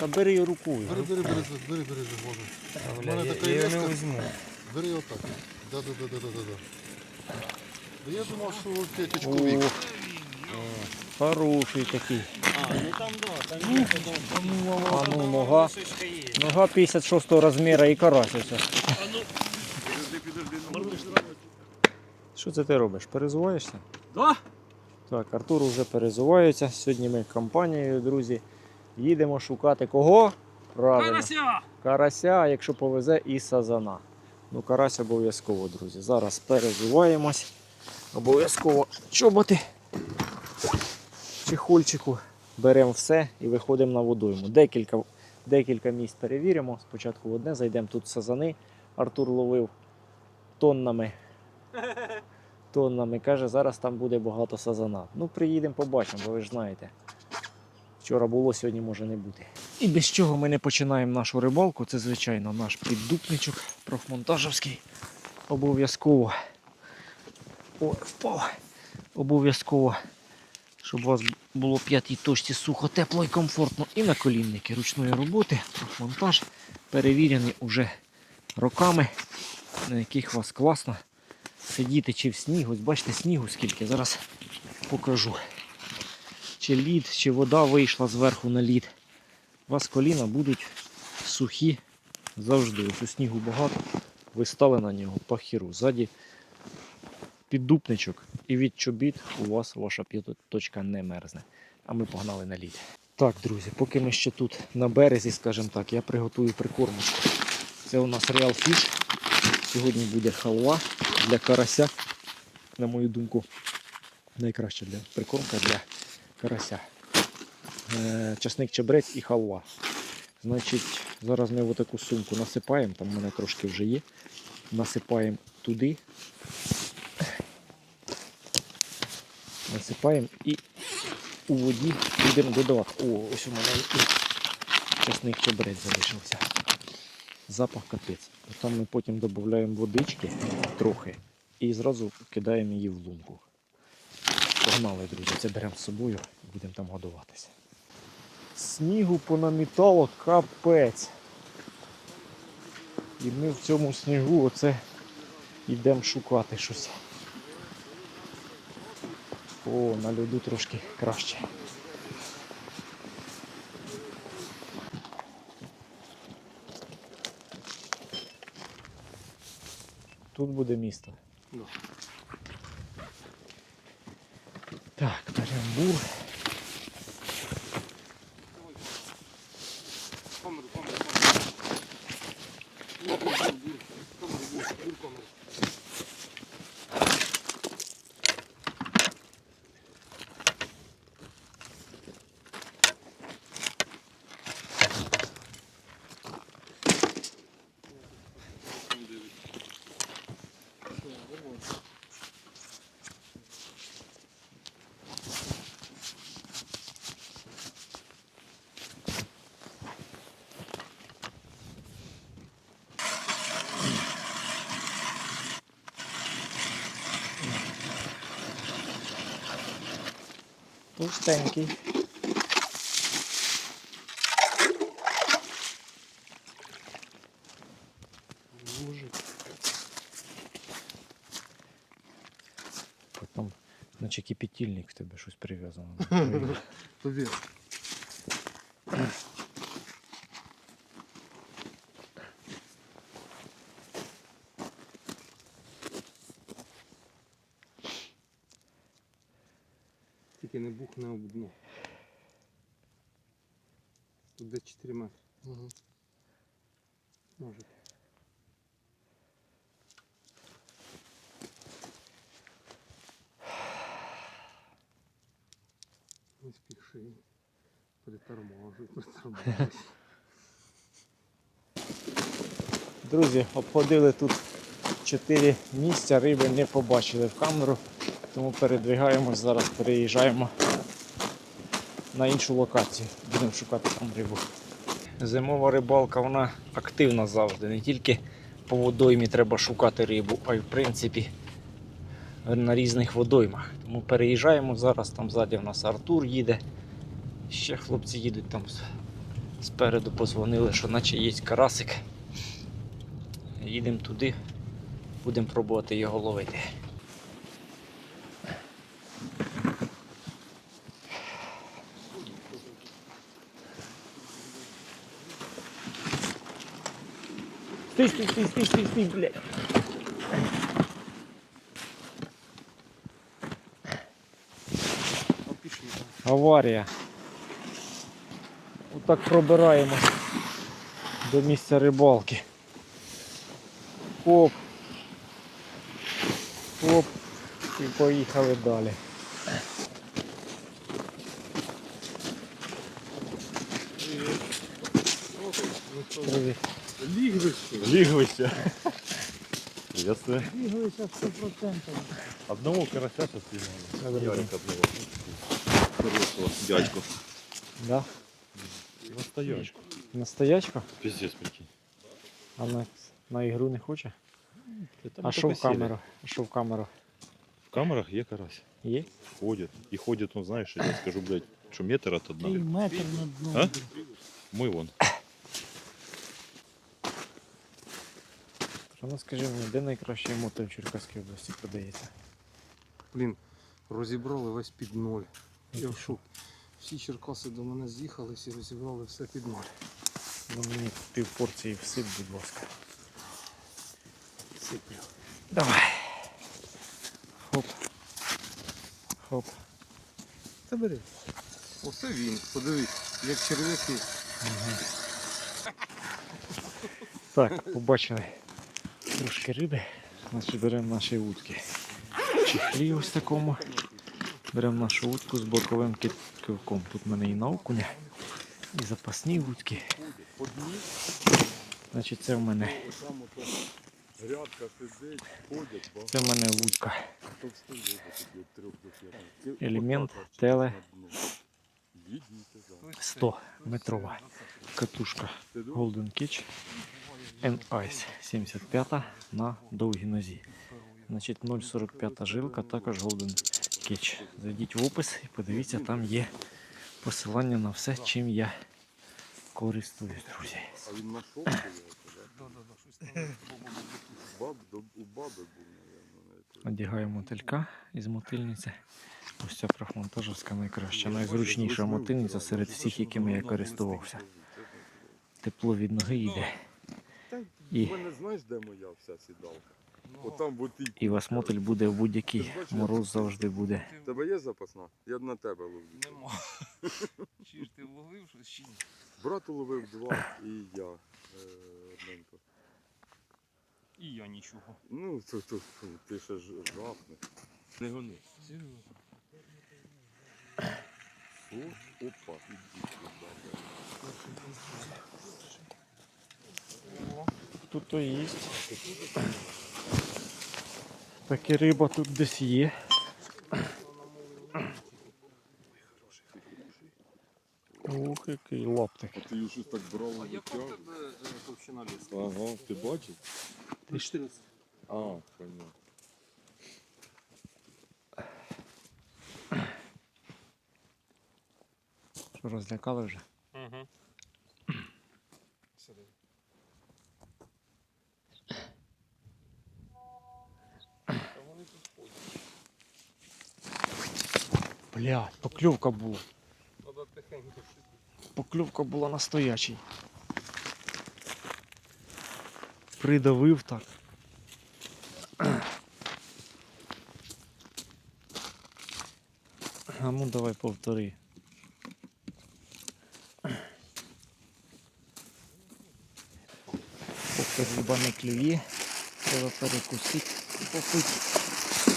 Та бери її рукою. Бери, бери, бери, бери, бери, може. У мене така я, я не візьму. Бери отак. Да, да, я думав, що п'ятичку вік. Хороший такий. А, ну там да, там є потім. А ну нога. Нога 56 розміру і карась ось. Що це ти робиш? Перезуваєшся? Да? Так, Артур вже перезувається. Сьогодні ми компанією, друзі, їдемо шукати кого? Правильно. Карася! Карася, а якщо повезе, і сазана. Ну, карась обов'язково, друзі. Зараз перезуваємось. Обов'язково чоботи. Чехольчику. Беремо все і виходимо на водойму. Декілька, декілька місць перевіримо. Спочатку в одне зайдемо. Тут сазани. Артур ловив тоннами. Тоннами. Каже, зараз там буде багато сазана. Ну, приїдемо, побачимо, бо ви ж знаєте. Вчора було, сьогодні може не бути. І без чого ми не починаємо нашу рибалку, це, звичайно, наш піддупничок профмонтажівський. Обов'язково. О, впав. Обов'язково, щоб у вас було п'ятій точці сухо, тепло і комфортно. І наколінники ручної роботи, профмонтаж, перевірені уже роками, на яких вас класно сидіти чи в снігу. Ось бачите, снігу скільки. Зараз покажу чи лід, чи вода вийшла зверху на лід. У вас коліна будуть сухі завжди. Ось у снігу багато. Ви стали на нього по хіру. Ззаді піддупничок і від чобіт у вас ваша п'ятоточка не мерзне. А ми погнали на лід. Так, друзі, поки ми ще тут на березі, скажімо так, я приготую прикормочку. Це у нас Real Fish. Сьогодні буде халва для карася, на мою думку, найкраща для прикормка для карася. Е, Часник чебрець і халва. Значить, зараз ми в таку сумку насипаємо, там в мене трошки вже є. Насипаємо туди. Насипаємо і у воді будемо додавати. О, ось у мене і часник чебрець залишився. Запах капець. Там ми потім додаємо водички трохи і зразу кидаємо її в лунку. Погнали, друзі, це беремо з собою і будемо там годуватися. Снігу понамітало капець. І ми в цьому снігу оце йдемо шукати щось. О, на льоду трошки краще. Тут буде місто. Ну. Так, беремо Товстенький. Мужик. Там, наче кипятильник в тебе щось прив'язано. Тобі. Тільки не бухне об дно. Тут де 4 метри. Угу. Може. Не спіши. Приторможуй, приторможуй. Друзі, обходили тут 4 місця, риби не побачили в камеру, тому передвигаємось, зараз переїжджаємо на іншу локацію. Будемо шукати там рибу. Зимова рибалка вона активна завжди. Не тільки по водоймі треба шукати рибу, а й в принципі на різних водоймах. Тому переїжджаємо зараз, там ззаді в нас Артур їде. Ще хлопці їдуть там Спереду позвонили, що наче є карасик. Їдемо туди, будемо пробувати його ловити. Стій, стій, стій, стій, стій, стій, блядь. Аварія. Отак пробираємось до місця рибалки. Оп. Оп. І поїхали далі. Привіт. Лігвище. Приветствую. Бігалися 100%. Одного карася сейчас Добрый снимали. Ярик одного. Хорошего дядьку. Да? Настоящку. Настоячка? Пиздец, прикинь. А на, на ігру не хоче? Это А мы що только в сели. камеру? А що в камеру? В камерах є карась. Є? Ходит. И ходит, он, знаешь, я скажу, блядь, что метр от І дна. метр на дно. А? Мы вон. Що ну скажи мені, де найкращий мотор в Черкаській області продається? Блін, розібрали весь під ноль. Я в шокі. Всі черкаси до мене з'їхались і розібрали все під ноль. Ну мені пів порції всип, будь ласка. Сиплю. Давай. Хоп. Хоп. Та бери. Оце він. Подивись, як черв'яки. Так, побачили трошки риби. Значить беремо наші вудки. Чехлі ось такому. Беремо нашу вудку з боковим кивком. Тут в мене і на окуня, і запасні вудки. Значить, це в мене. Це в мене вудка. Елемент теле 100 метрова катушка Golden Catch and Ice 75 на довгій нозі. Значить 0,45 жилка, також Golden Catch. Зайдіть в опис і подивіться, там є посилання на все, чим я користуюсь, друзі. А він знайшов Баб, у Одягаю мотилька із мотильниці. Ось ця профмонтажівська найкраща, найзручніша мотильниця серед всіх, якими я користувався. Тепло від ноги йде. І- У мене знаєш, де моя вся сідалка? Отам бутик. І вас мотиль буде в будь-який мороз завжди буде. У тебе є запасна? Я б на тебе ловлю. Нема. Чи ж ти вловив щось чи ні? Брат уловив два і я е, одненько. І я нічого. Ну, то, то, фу, ти ще ж жахнеш. Не гони. Серйозно. О, опа, іди сюди. Тут то є. Так і риба тут десь є. Ух, який лаптик. А ти її щось так брав А яка в тебе товщина лісу? Ага, ти бачив? Ти 14. А, понятно. Що розлякали вже? Угу. Сиди. Та вони тут ходять. Блядь, покльовка була. Треба. Покльовка була настоячий. Придавив так. А ну давай повтори. Поки риба не клює, треба перекусити і попити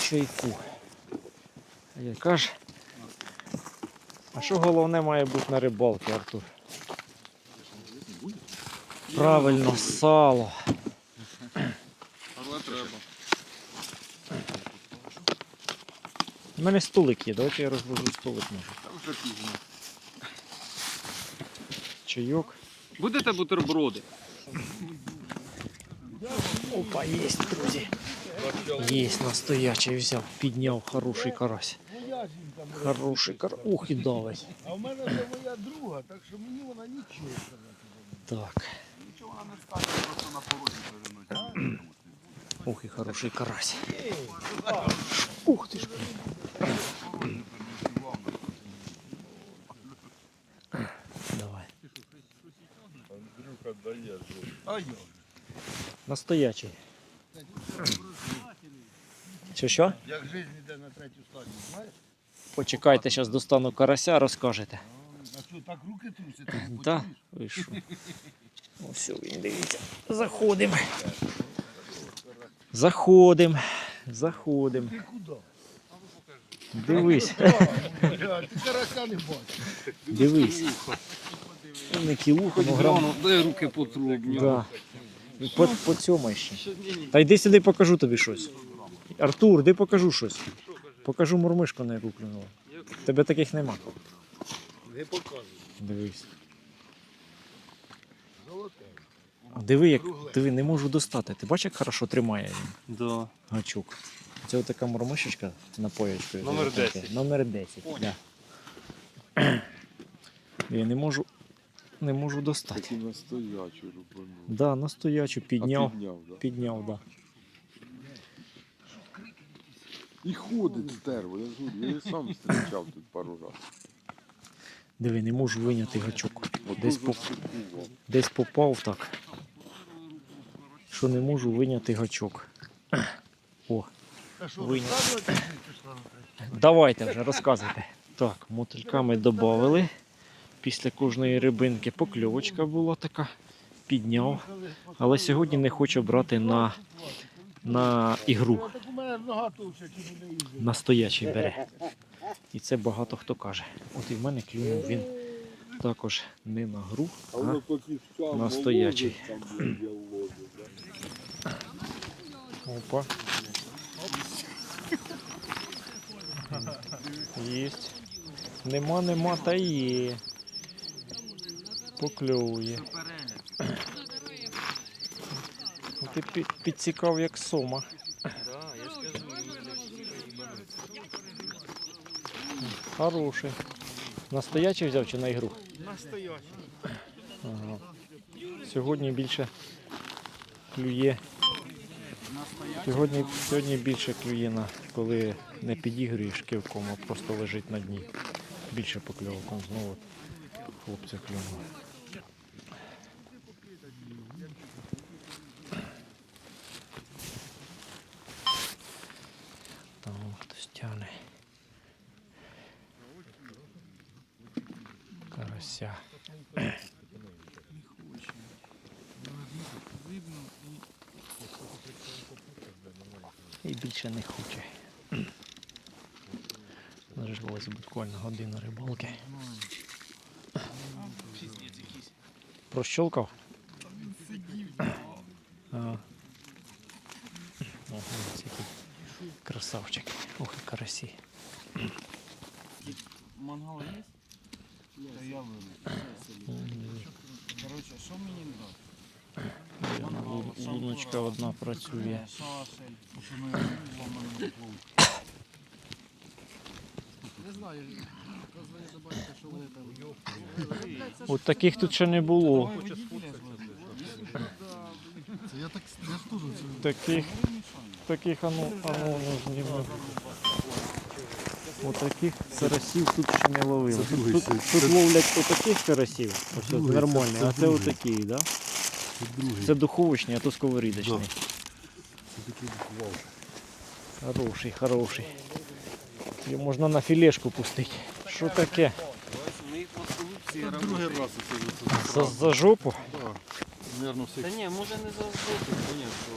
чайку. Яка ж? А що головне має бути на рибалці, Артур? Правильно, сало. Але треба. У мене столик є, давайте я розложу столик можу. Та вже пізно. Чайок. Будете бутерброди? Опа, є, друзі. Є, настоячий взяв, підняв хороший карась. Хороший карась. Ух і давить. А в мене це моя друга, так що мені вона нічого сказати. Так. Нічого вона не стане, просто на порозі переносить. Ух, і хороший карась. Ух ти ж. Давай. Андрюха дає. Я. Настоячий. Що що? Як життя йде на третю стадію, знаєш? Почекайте, зараз достану карася, розкажете. А що, так руки трусять, Так, ви що? Ось він, дивіться. Заходимо. Заходимо. Заходимо. Ти куди? Дивись, Ти карася не бачиш. дивись. Ну, Не ну дай руки потру. Да. По, по цьому ще. Та йди сюди покажу тобі щось. Артур, де покажу щось. Покажу мурмишку, на яку клюнула. Тебе таких нема. Не показуй. Дивись. Золоте. Диви, як диви, не можу достати. Ти бачиш, як хорошо тримає він Да. гачок. Це отака мурмишечка з напоєчкою. Номер 10. Номер 10. Да. Я не можу, не можу достати. Рубану. Да, настоячу підняв. А підняв, да. Підняв, да. І ходить стерво, я ж говорю, я сам зустрічав тут пару разів. Диви, не можу виняти гачок. Десь, по, заступував. десь попав так. Що не можу виняти гачок. О, Виняв. давайте вже розказуйте. Так, мотильками додали. Після кожної рибинки покльовочка була така. Підняв. Але сьогодні не хочу брати на, на ігру. Мене нога товща, чи буде їздити. Настоячий бере. І це багато хто каже. От і в мене клюнув він також не на гру, А настоячий. Опа. Єсть. Нема, нема, та є. Покльовує. Ну, Ти під, підцікав як сома. Хороший. Настоячий взяв чи на ігру? Настоячий. Ага. Сьогодні більше клює. Сьогодні, сьогодні більше клює на коли не підігруєш кивком, а просто лежить на дні. Більше покльовком знову хлопця клюнуло. Там хтось тягне. Карася. І більше не хоче. Нажилось буквально година рибалки. Прощолкав? А. Ось який красавчик. Ох, і карасі. Мангал є? Та я вилив. Коротше, що мені дати? Лу- Луночка одна працює. Не знаю. Що вони там. От таких тут ще не було. Я так я ж теж Таких, таких ану, ану, ну, знімемо. Отаких карасів тут ще не ловили. Тут, тут, тут ловлять отаких карасів, ось от нормальні, а це отакі, да? Це другий. Це духовочний, а то сковорідочний. Це такий вау. Хороший, хороший. Його можна на філешку пустити. Що таке? Другий раз це. За, за жопу? Да. Наверно, Та ні, може не завжди, що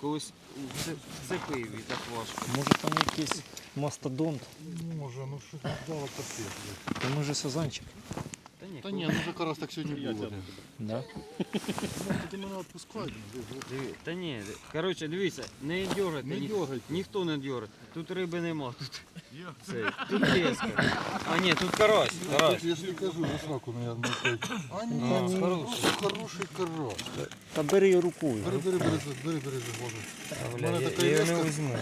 колись цепив і так важко. Може там якийсь мастодонт? Може, ну що дало капець. Та може сазанчик. Та ні, Та ні, ну вже раз так сьогодні було. Да? Ну, ти мене відпускай. Диви- Та ні, коротше, дивіться, не дергайте, Не дергайте. ніхто не дергає. Тут риби нема, тут, це, тут леска. А ні, тут карась, карась. Я ж не кажу, за сраку, наверное, опять. А ні, А, це хороший. хороший карась. Та бери його рукою. Бери, бери, бери, бери, бери, бери, Та, У бля, мене я, така я його не леска. візьму.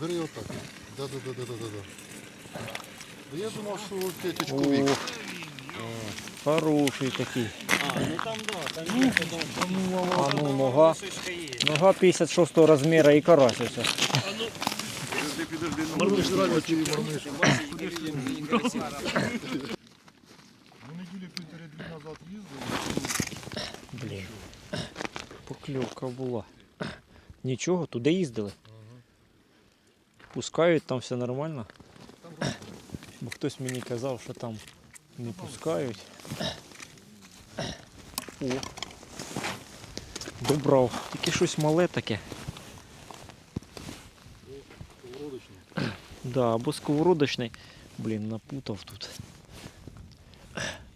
Бери отак. Да, да, да, да, да, да. Да я думав, що О, вік. Хороший такий. А, ну там да, там є потім. А ну нога. Нога 56 розміру і карась ось. Ми неділі півтори-дві назад їздили. Блін. Покльовка була. Нічого, туди їздили. Пускають, там все нормально. Бо хтось мені казав, що там не пускають. О. Добрав. Тільки щось мале таке. Сковородочний. Да, або сковородочний. Блін, напутав тут.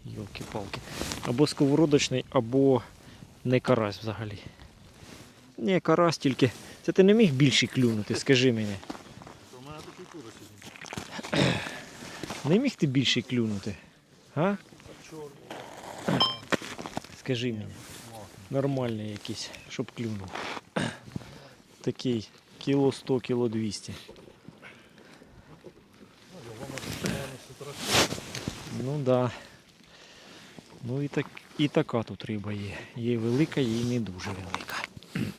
Йолки-палки. Або сковородочний, або не карась взагалі. Ні, карась тільки. Це ти не міг більше клюнути, скажи мені. Не міг ти більше клюнути? А? Скажи мені. Нормальний якийсь, щоб клюнув. Такий кіло 100, кіло 200. Ну да. Ну і, так, і така тут риба є. Є велика, є не дуже велика.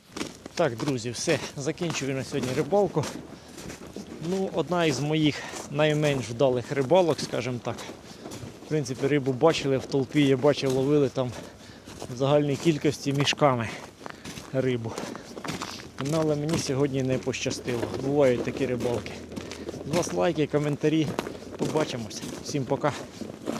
Так, друзі, все. Закінчую на сьогодні рибалку. Ну, одна із моїх найменш вдалих рибалок, скажімо так. Принципі, рибу бачили в толпі, я бачив, ловили там в загальній кількості мішками рибу. Ну, але мені сьогодні не пощастило. Бувають такі рибалки. З вас лайки, коментарі. Побачимось. Всім пока.